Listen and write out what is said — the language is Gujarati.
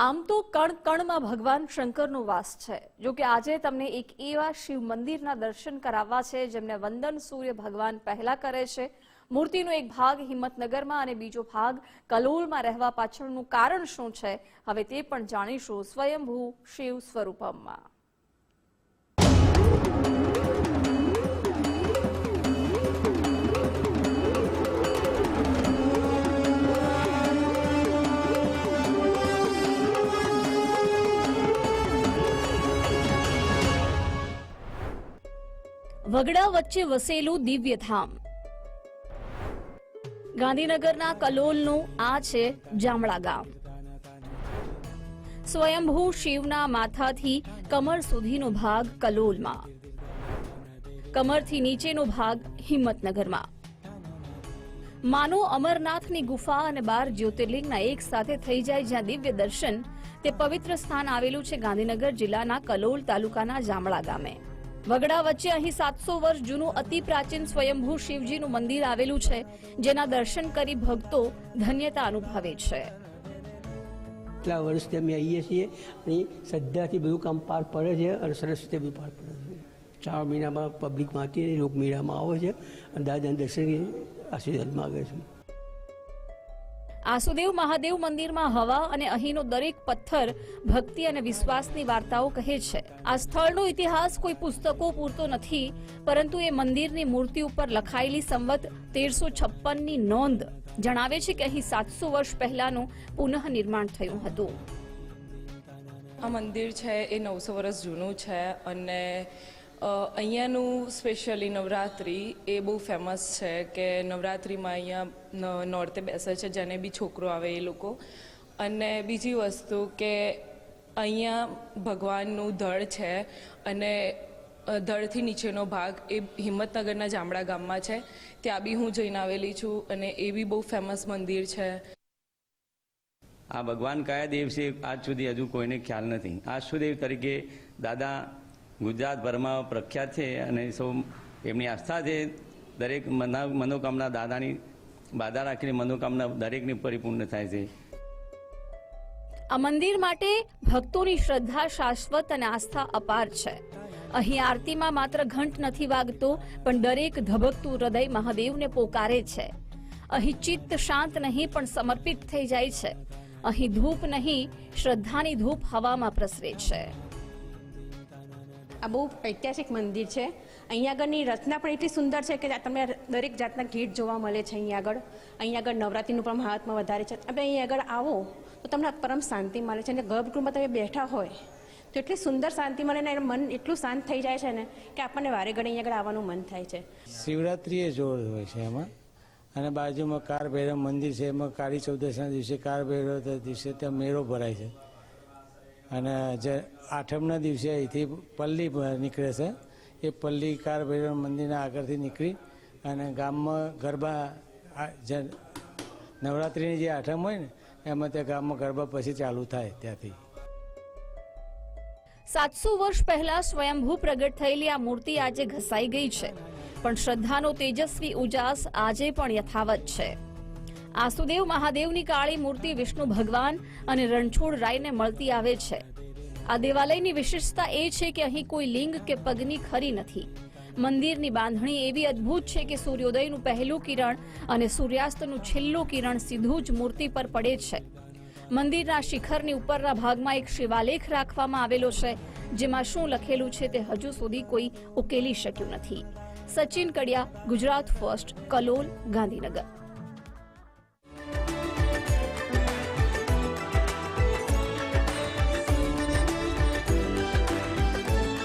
આમ તો કણ કણમાં ભગવાન શંકરનો વાસ છે. જો કે આજે તમને એક એવા શિવ મંદિરના દર્શન કરાવવા છે, જેમને વંદન સૂર્ય ભગવાન પહેલા કરે છે. મૂર્તિનો એક ભાગ હિંમતનગરમાં અને બીજો ભાગ કલોલમાં રહેવા પાછળનું કારણ શું છે, હવે તે પણ જાણીશું સ્વયંભૂ શિવ સ્વરૂપમમાં. વગડા વચ્ચે વસેલું દિવ્યધામ. ગાંધીનગરના કલોલનું આ છે જામળા ગામ. સ્વયંભૂ શિવના માથાથી કમર સુધીનો ભાગ કલોલમાં. કમરથી નીચેનો ભાગ હિંમતનગરમાં. માનો અમરનાથની ગુફા અને બાર જ્યોતિર્લિંગના એક સાથે થઈ જાય જ્યાં દિવ્ય દર્શન, તે પવિત્ર સ્થાન આવેલું છે ગાંધીનગર જિલ્લાના કલોલ તાલુકાના જામળા ગામે. વગડા વચ્ચે અહીં સાતસો વર્ષ જૂનું અતિ પ્રાચીન સ્વયંભૂ શિવજીનું મંદિર આવેલું છે, જેના દર્શન કરી ભક્તો ધન્યતા અનુભવે છે. કેટલા વર્ષથી અમે આવીએ છીએ અને શ્રદ્ધાથી બધું કામ પાર પડે છે અને સરસ રીતે બધું પાર પડે છે. ચાર મહિનામાં પબ્લિકમાંથી લોક લોકમેળામાં આવે છે અને દાદાના દર્શન આશીર્વાદ માગે છે. આસુદેવ મહાદેવ મંદિરમાં હવા અને અહીંનો દરેક પથ્થર ભક્તિ અને વિશ્વાસની વાર્તાઓ કહે છે. આ સ્થળનો ઇતિહાસ કોઈ પુસ્તકો પૂરતો નથી, પરંતુ એ મંદિરની મૂર્તિ ઉપર લખાયેલી સંવત તેરસો છપ્પનની નોંધ જણાવે છે કે અહીં સાતસો વર્ષ પહેલાનું પુનઃ નિર્માણ થયું હતું. આ મંદિર છે એ નવસો વર્ષ જૂનું છે અને અહીંયાનું સ્પેશિયલી નવરાત્રિ એ બહુ ફેમસ છે કે નવરાત્રિમાં અહીંયા નોરતે બેસે છે, જેને બી છોકરો આવે એ લોકો. અને બીજી વસ્તુ કે અહીંયા ભગવાનનું ધળ છે અને ધળથી નીચેનો ભાગ એ હિંમતનગરના જામડા ગામમાં છે. ત્યાં બી હું જઈને આવેલી છું અને એ બી બહુ ફેમસ મંદિર છે. આ ભગવાન કયા દેવ છે, આજ સુધી હજુ કોઈને ખ્યાલ નથી. આશુદેવ તરીકે દાદા ગુજરાતભરમાં પ્રખ્યાત છે અને સૌ એમની આસ્થા છે દરેક મનોકામના દાદાની બાધા રાખીને મનોકામના દરેકની પરિપૂર્ણ થાય છે. આ મંદિર માટે ભક્તોની શ્રદ્ધા શાશ્વત અને આસ્થા અપાર છે. અહીં આરતીમાં માત્ર ઘંટ નથી વાગતો, પણ દરેક ધબકતું હૃદય મહાદેવને પોકારે છે. અહીં ચિત્ત શાંત નહીં, પણ સમર્પિત થઈ જાય છે. અહીં ધૂપ નહીં, શ્રદ્ધાની ધૂપ હવામાં પ્રસરે છે. આ બહુ ઐતિહાસિક મંદિર છે. અહીંયા આગળની રચના પણ એટલી સુંદર છે કે તમને દરેક જાતના ગીટ જોવા મળે છે અહીંયા આગળ. અહીંયા આગળ નવરાત્રિનું પણ મહાત્મા વધારે છે. તમે અહીંયા આગળ આવો તો તમને પરમ શાંતિ મળે છે અને ગર્ભગૃહમાં તમે બેઠા હોય તો એટલી સુંદર શાંતિ મળે ને મન એટલું શાંત થઈ જાય છે ને કે આપણને વારે ઘડી અહીંયા આગળ આવવાનું મન થાય છે. શિવરાત્રિ એ જોર હોય છે એમાં. અને બાજુમાં કાર ભૈરવ મંદિર છે, એમાં કાળી ચૌદશના દિવસે કાર ભૈરવ દિવસે ત્યાં મેળો ભરાય છે. અને જે આઠમના દિવસે અહીંથી પલ્લી નીકળે છે, એ પલ્લી કાર ભૈરવ મંદિરના આગળથી નીકળી અને ગામમાં ગરબા જે નવરાત્રિની જે આઠમ હોય ને, એમાં તે ગામમાં ગરબા પછી ચાલુ થાય ત્યાંથી. સાતસો વર્ષ પહેલા સ્વયંભૂ પ્રગટ થયેલી આ મૂર્તિ આજે ઘસાઈ ગઈ છે. પણ શ્રદ્ધાનો તેજસ્વી ઉજાસ આજે પણ યથાવત છે. આસુદેવ મહાદેવની કાળી મૂર્તિ વિષ્ણુ ભગવાન અને રણછોડ રાયને મળતી આવે છે. આ દેવાલયની વિશેષતા એ છે કે અહીં કોઈ લિંગ કે પગની ખરી નથી. મંદિરની બાંધણી એવી અદ્ભુત છે કે સૂર્યોદયનું પહેલું કિરણ અને સૂર્યાસ્તનું છેલ્લું કિરણ સીધું જ મૂર્તિ પર પડે છે. મંદિરના શિખરની ઉપરના ભાગમાં એક શિવાલેખ રાખવામાં આવેલો છે, જેમાં શું લખેલું છે તે હજુ સુધી કોઈ ઉકેલી શક્યું નથી. સચિન કડિયા, ગુજરાત ફર્સ્ટ, કલોલ, ગાંધીનગર.